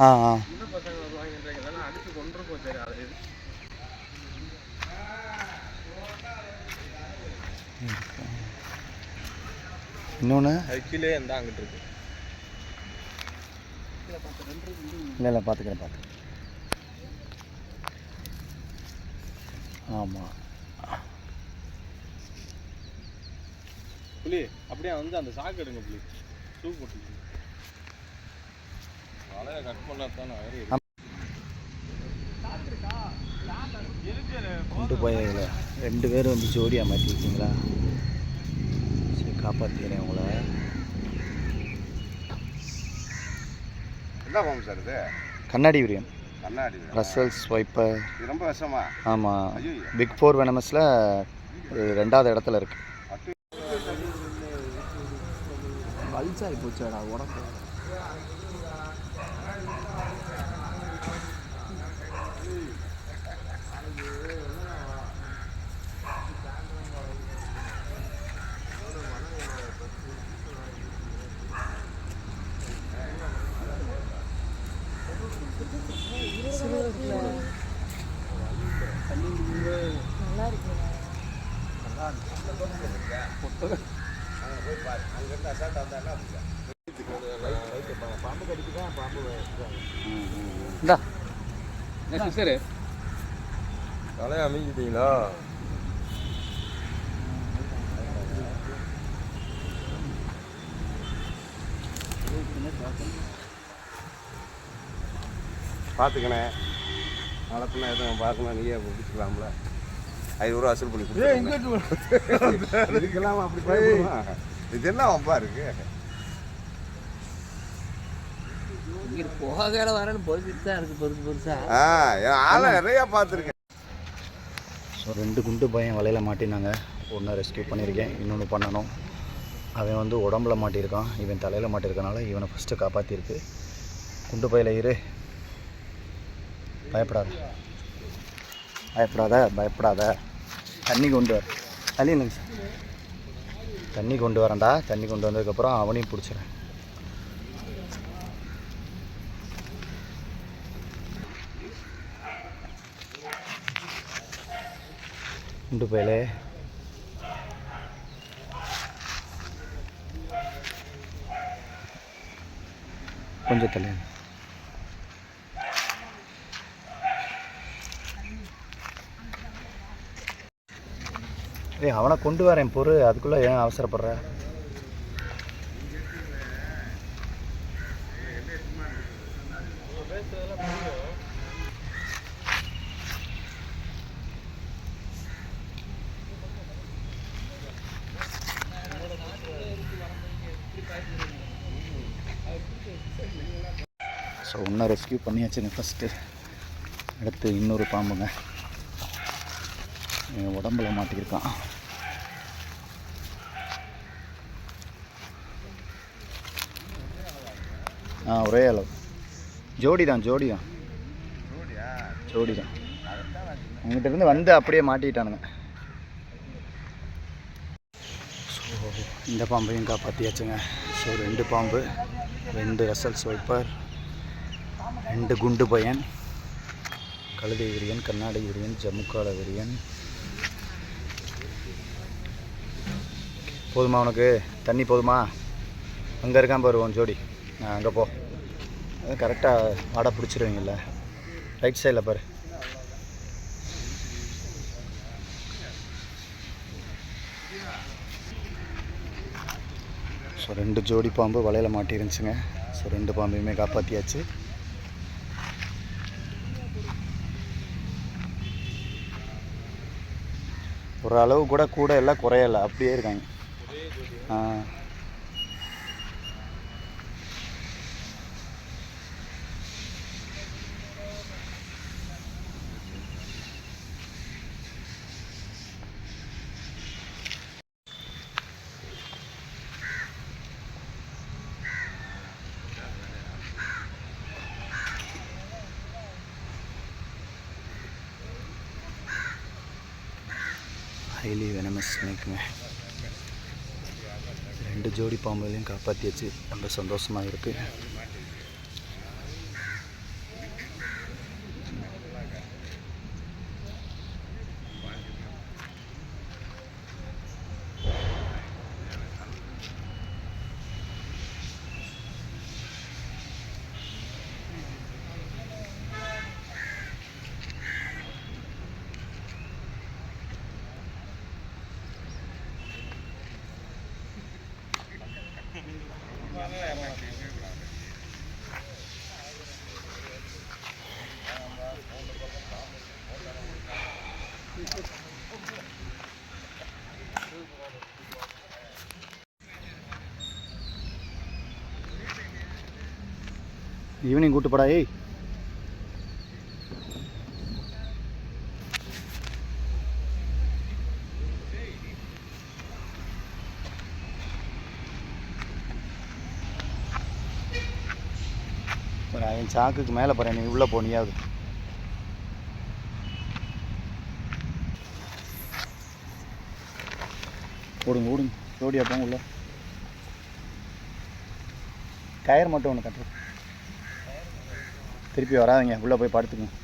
ஆ ஆ. இன்னொன்று கீழே இருந்தா அங்கிட்டு இருக்கு. இல்லை இல்லை பார்த்துக்கிறேன் பார்த்துக்கிறேன் ஆமாம் புலி அப்படியே வந்து அந்த சாக்கு எடுங்க புலி. ஷூ போட்டு வலையை கட் பண்ணா தானே அவரு கொண்டு போய் இதில் ரெண்டு பேரும் வந்து ஜோடியாக மாட்டிருக்கீங்களா? சரி காப்பாற்றிக்கிறேன் உங்களை. என்ன பாம்பு சார் இது? கண்ணாடி விரியம். கண்ணாடி ரசல் ஸ்வைப்பர் ரொம்ப விஷமா? ஆமாம் பிக் ஃபோர் வெனமஸில் ரெண்டாவது இடத்துல இருக்கு. பல்சாரி போச்சாடா உடம்பு. இந்தா. சிஸ்டரு தலையை அமைக்கிட்டீங்களா பார்த்துக்கணே வளர்த்துனா எதுவும் பார்க்கணும் நீயே பிடிச்சிக்கலாம்ல ஐநூறுரூவா அசல் பண்ணி கொடுத்துருங்க. இதுக்கெல்லாம் அப்படி பயப்படுமா? இது என்ன வம்பா இருக்கு இங்கே போகாத வரேன்னு பொறுத்துட்டு தான் இருக்குது பொறுத்து பொறுசா ஆ என் ஆளை நிறையா பார்த்துருக்கேன். ஸோ ரெண்டு குண்டு பையன் வலையில் மாட்டினாங்க. ஒன்று ரெஸ்கியூ பண்ணியிருக்கேன் இன்னொன்று பண்ணணும். அவன் வந்து உடம்புல மாட்டியிருக்கான் இவன் தலையில் மாட்டியிருக்கனால இவனை ஃபஸ்ட்டு காப்பாற்றிருக்கு குண்டு பையில இரு. பயப்படாத. பயப்படாத பயப்படாத. தண்ணி கொண்டு வர தண்ணி இல்லைங்க சார் தண்ணி கொண்டு வரேன்டா. தண்ணி கொண்டு வந்ததுக்கப்புறம் அவனையும் பிடிச்சிடறேன் குண்டு போயிலே. கொஞ்சம் தள்ளி. ஏய் அவனை கொண்டு வரேன் பொறு. அதுக்குள்ளே ஏன் அவசரப்படுற? ஸோ ஒன்றை ரெஸ்கியூ பண்ணியாச்சுங்க ஃபஸ்ட்டு அடுத்து இன்னொரு பாம்புங்க. உடம்புல மாட்டிக்கிருக்கான். ஆ ஒரே அளவு. ஜோடி தான் ஜோடி தான் ஜோடி தான் உங்ககிட்ட இருந்து வந்து அப்படியே மாட்டிக்கிட்டானுங்க. ஸோ இந்த பாம்பையும் காப்பாற்றியாச்சுங்க ஸோ ரெண்டு பாம்பு ரெண்டு ரசல் ஸ்வைப்பர் ரெண்டு குண்டு பையன் கழுதை விரியன் கண்ணாடி விரியன் ஜம்முக்கால விரியன் போதுமா உனக்கு? தண்ணி போதுமா? அங்கே இருக்கான் பாரு உன் ஜோடி. நான் அங்கே போ. அது கரெக்டாக வாடை பிடிச்சிருவீங்கல்ல. ரைட் சைடில் பாரு. ஸோ ரெண்டு ஜோடி பாம்பு வலையில் மாட்டிருந்துச்சுங்க ஸோ ரெண்டு பாம்பையுமே காப்பாற்றியாச்சு ஒரு அளவு கூட கூட எல்லாம் குறையல. அப்படியே இருக்காங்க. highly venomous snake. ரெண்டு ஜோடி பாம்புகளையும் காப்பாற்றியாச்சு ரொம்ப சந்தோஷமாக இருக்குது ஈவினிங் கூட்டு போடா ஏய் என் சாக்குக்கு மேலே போகிறேன் நீ உள்ளே போனியாவது ஓடுங்க ஓடுங்க. ஜோடியா போங்க உள்ள. டயர் மட்டும் ஒன்று கட்டு திருப்பி வராதீங்க. உள்ளே போய் படுத்துக்குங்க.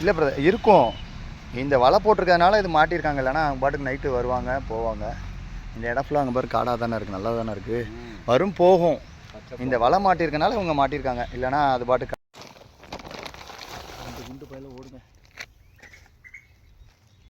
இல்லை பிரதர் இருக்கும். இந்த வலை போட்டிருக்கறதுனால இது மாட்டியிருக்காங்க. இல்லைன்னா அவங்க பாட்டுக்கு நைட்டு வருவாங்க போவாங்க. இந்த இடம் ஃபுல்லாக அங்கே பாரு காடாக தானே இருக்குது நல்லா தானே இருக்குது வரும் போகும். இந்த வலை மாட்டியிருக்கனால இவங்க மாட்டியிருக்காங்க. இல்லைன்னா அது பாட்டுக்கு